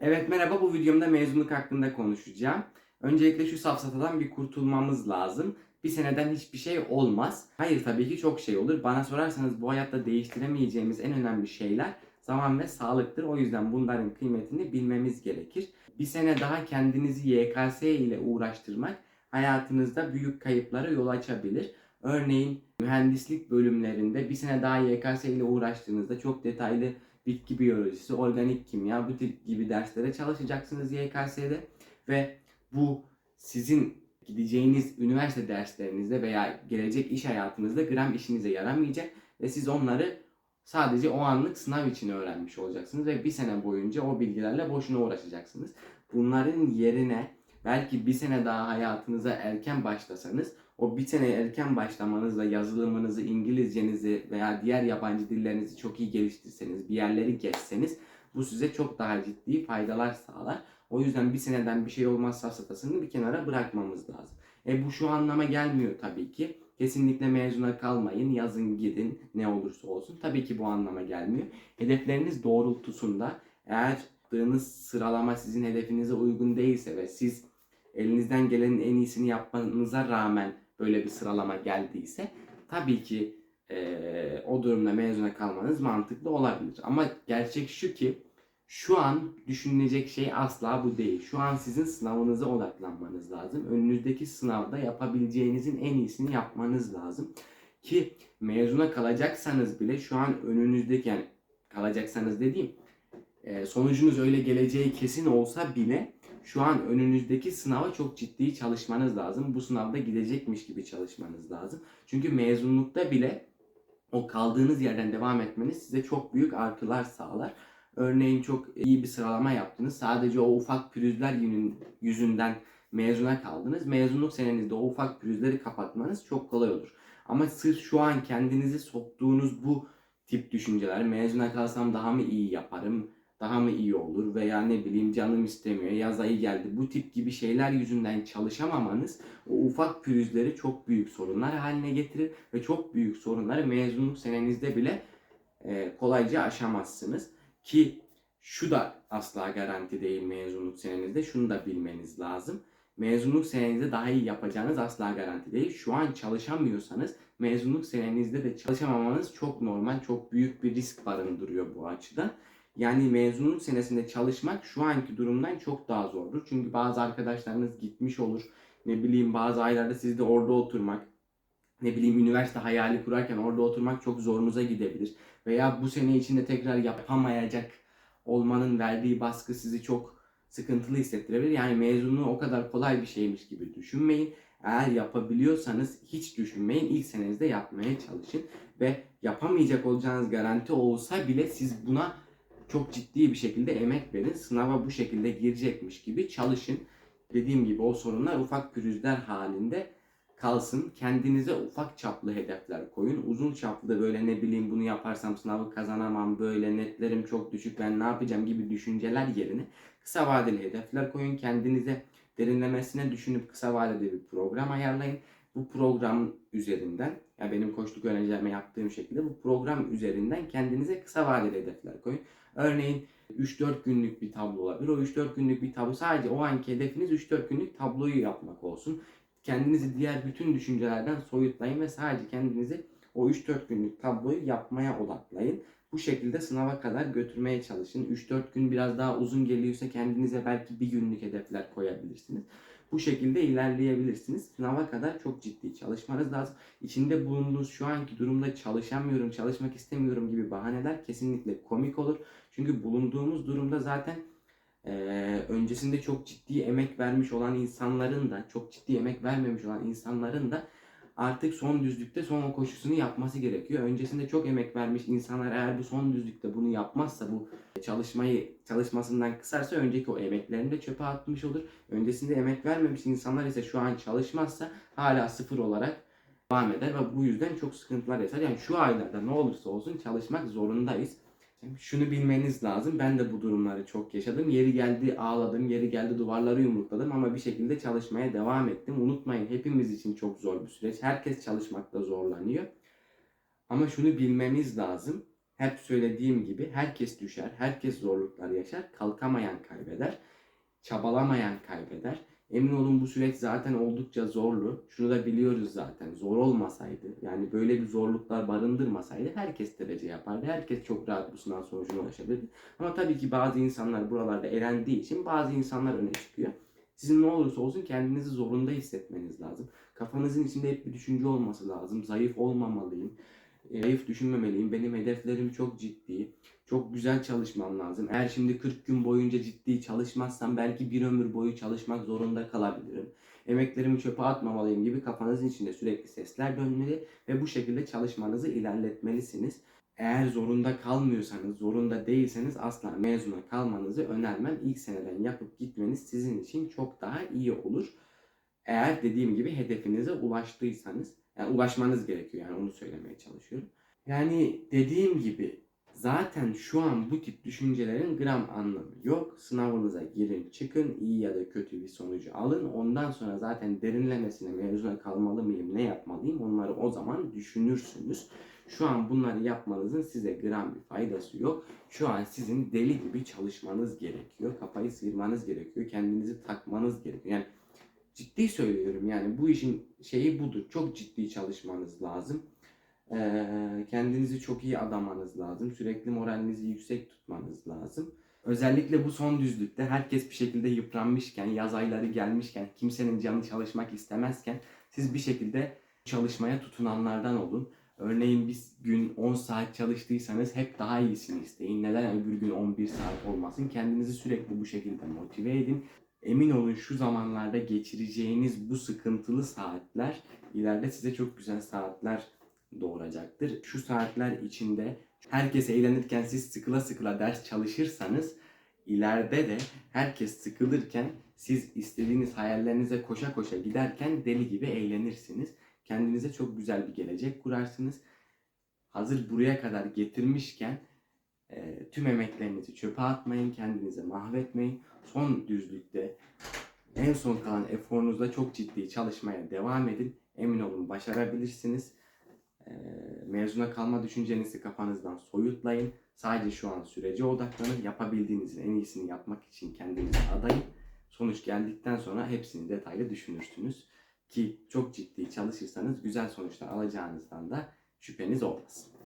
Evet merhaba bu videomda mezunluk hakkında konuşacağım. Öncelikle şu safsatadan bir kurtulmamız lazım. Bir seneden hiçbir şey olmaz. Hayır tabii ki çok şey olur. Bana sorarsanız bu hayatta değiştiremeyeceğimiz en önemli şeyler zaman ve sağlıktır. O yüzden bunların kıymetini bilmemiz gerekir. Bir sene daha kendinizi YKS ile uğraştırmak hayatınızda büyük kayıplara yol açabilir. Örneğin mühendislik bölümlerinde bir sene daha YKS ile uğraştığınızda çok detaylı bitki biyolojisi, organik kimya bu tip gibi derslere çalışacaksınız YKS'de ve bu sizin gideceğiniz üniversite derslerinizde veya gelecek iş hayatınızda gram işinize yaramayacak ve siz onları sadece o anlık sınav için öğrenmiş olacaksınız ve bir sene boyunca o bilgilerle boşuna uğraşacaksınız. Bunların yerine belki bir sene daha hayatınıza erken başlasanız o bir sene erken başlamanızla yazılımınızı, İngilizcenizi veya diğer yabancı dillerinizi çok iyi geliştirseniz, bir yerleri geçseniz bu size çok daha ciddi faydalar sağlar. O yüzden bir seneden bir şey olmaz safsatasını bir kenara bırakmamız lazım. E bu şu anlama gelmiyor tabii ki. Kesinlikle mezuna kalmayın, yazın gidin ne olursa olsun. Tabii ki bu anlama gelmiyor. Hedefleriniz doğrultusunda eğer yaptığınız sıralama sizin hedefinize uygun değilse ve siz elinizden gelenin en iyisini yapmanıza rağmen böyle bir sıralama geldiyse tabii ki eee, o durumda mezuna kalmanız mantıklı olabilir. Ama gerçek şu ki şu an düşünülecek şey asla bu değil. Şu an sizin sınavınıza odaklanmanız lazım. Önünüzdeki sınavda yapabileceğinizin en iyisini yapmanız lazım. Ki mezuna kalacaksanız bile şu an önünüzdeki yani kalacaksanız dediğim e, sonucunuz öyle geleceği kesin olsa bile şu an önünüzdeki sınava çok ciddi çalışmanız lazım. Bu sınavda gidecekmiş gibi çalışmanız lazım. Çünkü mezunlukta bile o kaldığınız yerden devam etmeniz size çok büyük artılar sağlar. Örneğin çok iyi bir sıralama yaptınız. Sadece o ufak pürüzler yüzünden mezuna kaldınız. Mezunluk senenizde o ufak pürüzleri kapatmanız çok kolay olur. Ama sırf şu an kendinizi soktuğunuz bu tip düşünceler, mezuna kalsam daha mı iyi yaparım, daha mı iyi olur veya ne bileyim canım istemiyor, yaz ayı geldi. Bu tip gibi şeyler yüzünden çalışamamanız o ufak pürüzleri çok büyük sorunlar haline getirir ve çok büyük sorunları mezunluk senenizde bile e, kolayca aşamazsınız. Ki şu da asla garanti değil mezunluk senenizde. Şunu da bilmeniz lazım. Mezunluk senenizde daha iyi yapacağınız asla garanti değil. Şu an çalışamıyorsanız mezunluk senenizde de çalışamamanız çok normal, çok büyük bir risk barındırıyor bu açıdan. Yani mezunluk senesinde çalışmak şu anki durumdan çok daha zordur. Çünkü bazı arkadaşlarınız gitmiş olur. Ne bileyim bazı aylarda siz de orada oturmak, ne bileyim üniversite hayali kurarken orada oturmak çok zorunuza gidebilir. Veya bu sene içinde tekrar yapamayacak olmanın verdiği baskı sizi çok sıkıntılı hissettirebilir. Yani mezunluğu o kadar kolay bir şeymiş gibi düşünmeyin. Eğer yapabiliyorsanız hiç düşünmeyin. İlk senenizde yapmaya çalışın. Ve yapamayacak olacağınız garanti olsa bile siz buna çok ciddi bir şekilde emek verin. Sınava bu şekilde girecekmiş gibi çalışın. Dediğim gibi o sorunlar ufak pürüzler halinde kalsın. Kendinize ufak çaplı hedefler koyun. Uzun çaplı böyle ne bileyim bunu yaparsam sınavı kazanamam, böyle netlerim çok düşük ben ne yapacağım gibi düşünceler yerine kısa vadeli hedefler koyun. Kendinize derinlemesine düşünüp kısa vadede bir program ayarlayın. Bu program üzerinden ya benim koçluk öğrencilerime yaptığım şekilde bu program üzerinden kendinize kısa vadeli hedefler koyun. Örneğin 3-4 günlük bir tablo olabilir. O 3-4 günlük bir tablo sadece o anki hedefiniz 3-4 günlük tabloyu yapmak olsun. Kendinizi diğer bütün düşüncelerden soyutlayın ve sadece kendinizi o 3-4 günlük tabloyu yapmaya odaklayın. Bu şekilde sınava kadar götürmeye çalışın. 3-4 gün biraz daha uzun geliyorsa kendinize belki bir günlük hedefler koyabilirsiniz. Bu şekilde ilerleyebilirsiniz. Sınava kadar çok ciddi çalışmanız lazım. İçinde bulunduğunuz şu anki durumda çalışamıyorum, çalışmak istemiyorum gibi bahaneler kesinlikle komik olur. Çünkü bulunduğumuz durumda zaten eee, öncesinde çok ciddi emek vermiş olan insanların da, çok ciddi emek vermemiş olan insanların da artık son düzlükte son o koşusunu yapması gerekiyor. Öncesinde çok emek vermiş insanlar eğer bu son düzlükte bunu yapmazsa, bu çalışmayı çalışmasından kısarsa önceki o emeklerini de çöpe atmış olur. Öncesinde emek vermemiş insanlar ise şu an çalışmazsa hala sıfır olarak devam eder ve bu yüzden çok sıkıntılar yaşar. Yani şu aylarda ne olursa olsun çalışmak zorundayız. Şunu bilmeniz lazım. Ben de bu durumları çok yaşadım. Yeri geldi ağladım, yeri geldi duvarları yumrukladım ama bir şekilde çalışmaya devam ettim. Unutmayın hepimiz için çok zor bir süreç. Herkes çalışmakta zorlanıyor. Ama şunu bilmemiz lazım. hep söylediğim gibi herkes düşer, herkes zorluklar yaşar, kalkamayan kaybeder, çabalamayan kaybeder. Emin olun bu süreç zaten oldukça zorlu. Şunu da biliyoruz zaten. Zor olmasaydı, yani böyle bir zorluklar barındırmasaydı herkes derece yapardı. Herkes çok rahat bu sınav sonucuna ulaşabilirdi. Ama tabii ki bazı insanlar buralarda elendiği için bazı insanlar öne çıkıyor. Sizin ne olursa olsun kendinizi zorunda hissetmeniz lazım. Kafanızın içinde hep bir düşünce olması lazım. Zayıf olmamalıyım. E, Zayıf düşünmemeliyim. Benim hedeflerim çok ciddi. Çok güzel çalışmam lazım. Eğer şimdi 40 gün boyunca ciddi çalışmazsam belki bir ömür boyu çalışmak zorunda kalabilirim. Emeklerimi çöpe atmamalıyım gibi kafanızın içinde sürekli sesler dönmeli ve bu şekilde çalışmanızı ilerletmelisiniz. Eğer zorunda kalmıyorsanız, zorunda değilseniz asla mezuna kalmanızı önermem. İlk seneden yapıp gitmeniz sizin için çok daha iyi olur. Eğer dediğim gibi hedefinize ulaştıysanız, yani ulaşmanız gerekiyor yani onu söylemeye çalışıyorum. Yani dediğim gibi zaten şu an bu tip düşüncelerin gram anlamı yok. Sınavınıza girin çıkın iyi ya da kötü bir sonucu alın. Ondan sonra zaten derinlemesine mezuna kalmalı mıyım ne yapmalıyım onları o zaman düşünürsünüz. Şu an bunları yapmanızın size gram bir faydası yok. Şu an sizin deli gibi çalışmanız gerekiyor. Kafayı sıyırmanız gerekiyor. Kendinizi takmanız gerekiyor. Yani ciddi söylüyorum yani bu işin şeyi budur. Çok ciddi çalışmanız lazım. Ee, kendinizi çok iyi adamanız lazım. Sürekli moralinizi yüksek tutmanız lazım. Özellikle bu son düzlükte herkes bir şekilde yıpranmışken, yaz ayları gelmişken, kimsenin canı çalışmak istemezken siz bir şekilde çalışmaya tutunanlardan olun. Örneğin bir gün 10 saat çalıştıysanız hep daha iyisini isteyin. Neden öbür gün 11 saat olmasın? Kendinizi sürekli bu şekilde motive edin. Emin olun şu zamanlarda geçireceğiniz bu sıkıntılı saatler ileride size çok güzel saatler doğuracaktır. Şu saatler içinde herkes eğlenirken siz sıkıla sıkıla ders çalışırsanız ileride de herkes sıkılırken siz istediğiniz hayallerinize koşa koşa giderken deli gibi eğlenirsiniz. Kendinize çok güzel bir gelecek kurarsınız. Hazır buraya kadar getirmişken e, tüm emeklerinizi çöpe atmayın, kendinize mahvetmeyin. Son düzlükte en son kalan eforunuzla çok ciddi çalışmaya devam edin. Emin olun başarabilirsiniz. E, mezuna kalma düşüncenizi kafanızdan soyutlayın. Sadece şu an sürece odaklanın. Yapabildiğinizin en iyisini yapmak için kendinizi adayın. Sonuç geldikten sonra hepsini detaylı düşünürsünüz. Ki çok ciddi çalışırsanız güzel sonuçlar alacağınızdan da şüpheniz olmasın.